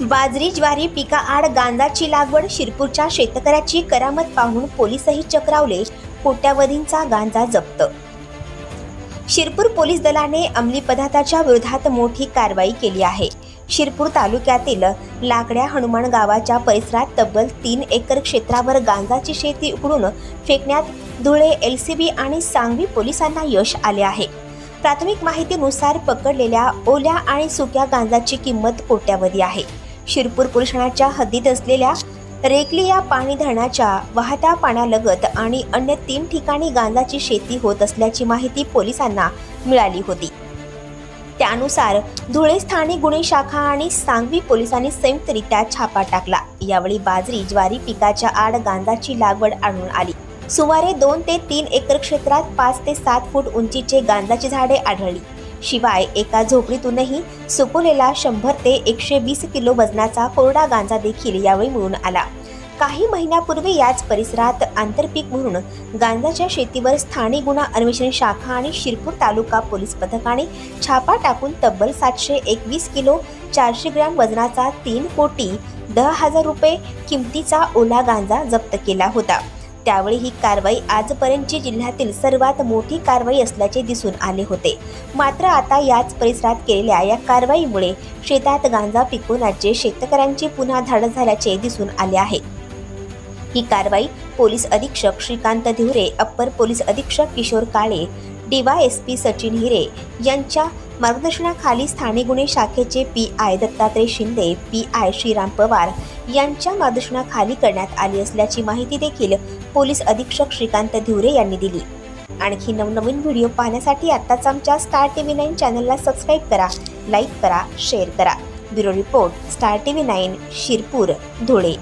बाजरी ज्वारी पिकाआड गांजाची लागवड शिरपूरच्या शेतकऱ्याची करामत पाहून पोलिसही चक्रावले. कोट्यावधींचा गांजा जप्त. शिरपूर पोलीस दलाने अंमली पदार्थाच्या विरोधात मोठी कारवाई केली आहे. शिरपूर तालुक्यातील लाकड्या हनुमान गावाच्या परिसरात तब्बल तीन एकर क्षेत्रावर गांजाची शेती उकडून फेकण्यात धुळे एलसीबी आणि सांगवी पोलिसांना यश आले आहे. प्राथमिक माहितीनुसार पकडलेल्या ओल्या आणि सुक्या गांजाची किंमत कोट्यावधी आहे. शिरपूर पोलीस ठाण्याच्या हद्दीत असलेल्या रेकली या पाणी धरणाच्या वाहत्या पाण्यालगत आणि अन्य तीन ठिकाणी गांजाची शेती होत असल्याची माहिती पोलिसांना मिळाली होती. त्यानुसार धुळे स्थानिक गुन्हे शाखा आणि सांगवी पोलिसांनी संयुक्तरित्या छापा टाकला. यावेळी बाजरी ज्वारी पिकाच्या आड गांजाची लागवड आढळून आली. सुमारे दोन ते तीन एकर क्षेत्रात पाच ते सात फूट उंचीचे गांजाची झाडे आढळली. शिवाय एका झोपडीतूनही सुकवलेला शंभर ते एकशे वीस किलो वजनाचा कोरडा गांजा देखील यावेळी मिळून आला. काही महिन्यापूर्वी याच परिसरात आंतरपीक म्हणून गांजाच्या शेतीवर स्थानिक गुन्हा अन्वेषण शाखा आणि शिरपूर तालुका पोलीस पथकाने छापा टाकून तब्बल सातशे एकवीस किलो चारशे ग्रॅम वजनाचा तीन कोटी दहा हजार रुपये किमतीचा ओला गांजा जप्त केला होता. त्यावेळी ही कारवाई आजपर्यंतची जिल्ह्यातील सर्वात मोठी कारवाई असल्याचे दिसून आले होते. मात्र आता याच परिसरात केलेल्या या कारवाईमुळे शेतात गांजा पिकवण्याचे शेतकऱ्यांची पुन्हा धाड झाल्याचे दिसून आले आहे. ही कारवाई पोलीस अधीक्षक श्रीकांत धिवरे अप्पर पोलीस अधीक्षक किशोर काळे डीवायएसपी सचिन हिरे यांच्या मार्गदर्शनाखाली स्थानिक गुन्हे शाखेचे P I Dattatray Shinde P I Shriram Pawar यांच्या मार्गदर्शनाखाली करण्यात आली असल्याची माहिती देखील पोलीस अधीक्षक श्रीकांत धिवरे यांनी दिली. आणखी नवनवीन व्हिडिओ पाहण्यासाठी आत्ताच आमच्या स्टार टी व्ही नाईन चॅनलला सबस्क्राईब करा लाईक करा शेअर करा. Bureau report Star T V nine Shirpur Dhule.